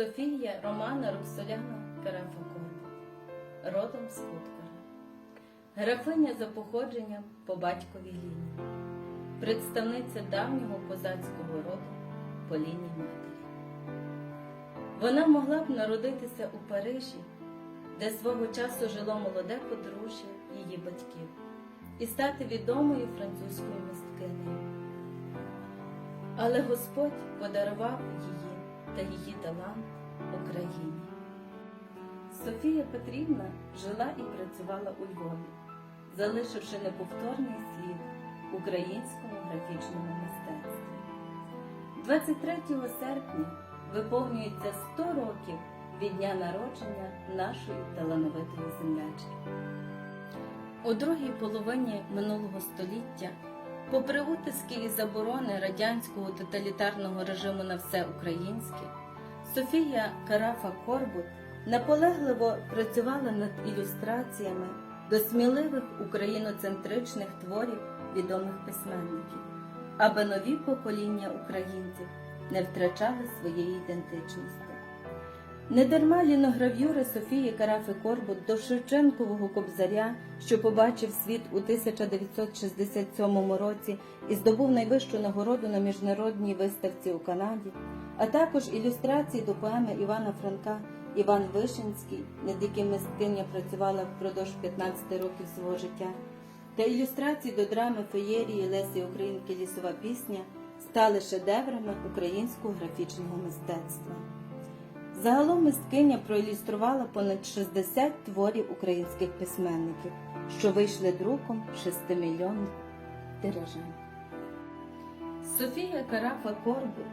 Софія Романа Роксоляна Карафакова, родом з Хуткора, графиня за походженням по батьковій лінії, представниця давнього козацького роду по лінії матері. Вона могла б народитися у Парижі, де свого часу жило молоде подружжя її батьків, і стати відомою французькою мисткинею. Але Господь подарував її та її талант Україні. Софія Петрівна жила і працювала у Львові, залишивши неповторний слід українському графічному мистецтві. 23 серпня виповнюється 100 років від дня народження нашої талановитої землячки. У другій половині минулого століття, попри утиски і заборони радянського тоталітарного режиму на все українське, Софія Карафа Корбут наполегливо працювала над ілюстраціями до сміливих україноцентричних творів відомих письменників, аби нові покоління українців не втрачали своєї ідентичності. Недарма лінограв'юри Софії Карафи Корбут до Шевченкового кобзаря, що побачив світ у 1967 році і здобув найвищу нагороду на міжнародній виставці у Канаді, а також ілюстрації до поеми Івана Франка Іван Вишинський, над яким мисткиня працювала впродовж 15 років свого життя, та ілюстрації до драми феєрії Лесі Українки Лісова пісня стали шедеврами українського графічного мистецтва. Загалом мисткиня проілюструвала понад 60 творів українських письменників, що вийшли друком 6-мільйонних тиражем. Софія Карафа Корбут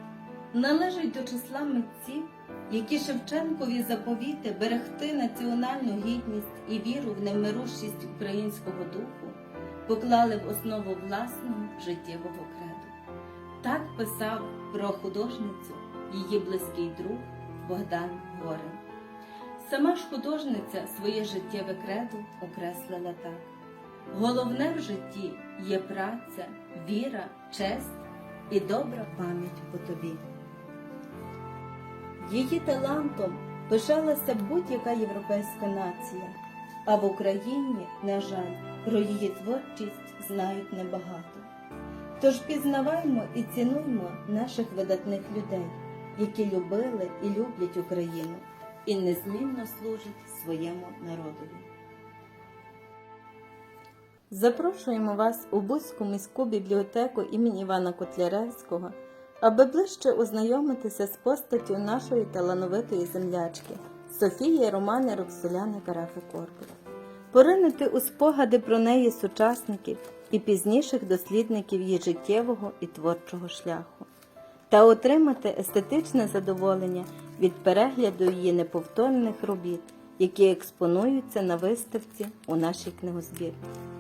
належить до числа митців, які Шевченкові заповіти берегти національну гідність і віру в невмирущість українського духу поклали в основу власного життєвого креду. Так писав про художницю її близький друг Богдан Горин. Сама ж художниця своє життєве кредо окреслила так: головне в житті є праця, віра, честь і добра пам'ять по тобі. Її талантом пишалася будь-яка європейська нація, а в Україні, на жаль, про її творчість знають небагато. Тож пізнаваймо і цінуймо наших видатних людей, які любили і люблять Україну і незмінно служать своєму народові. Запрошуємо вас у Бузьку міську бібліотеку імені Івана Котляревського, аби ближче ознайомитися з постаттю нашої талановитої землячки Софії Романи Роксоляни Карафи Корпус, поринути у спогади про неї сучасників і пізніших дослідників її життєвого і творчого шляху, та отримати естетичне задоволення від перегляду її неповторних робіт, які експонуються на виставці у нашій книгозбірці.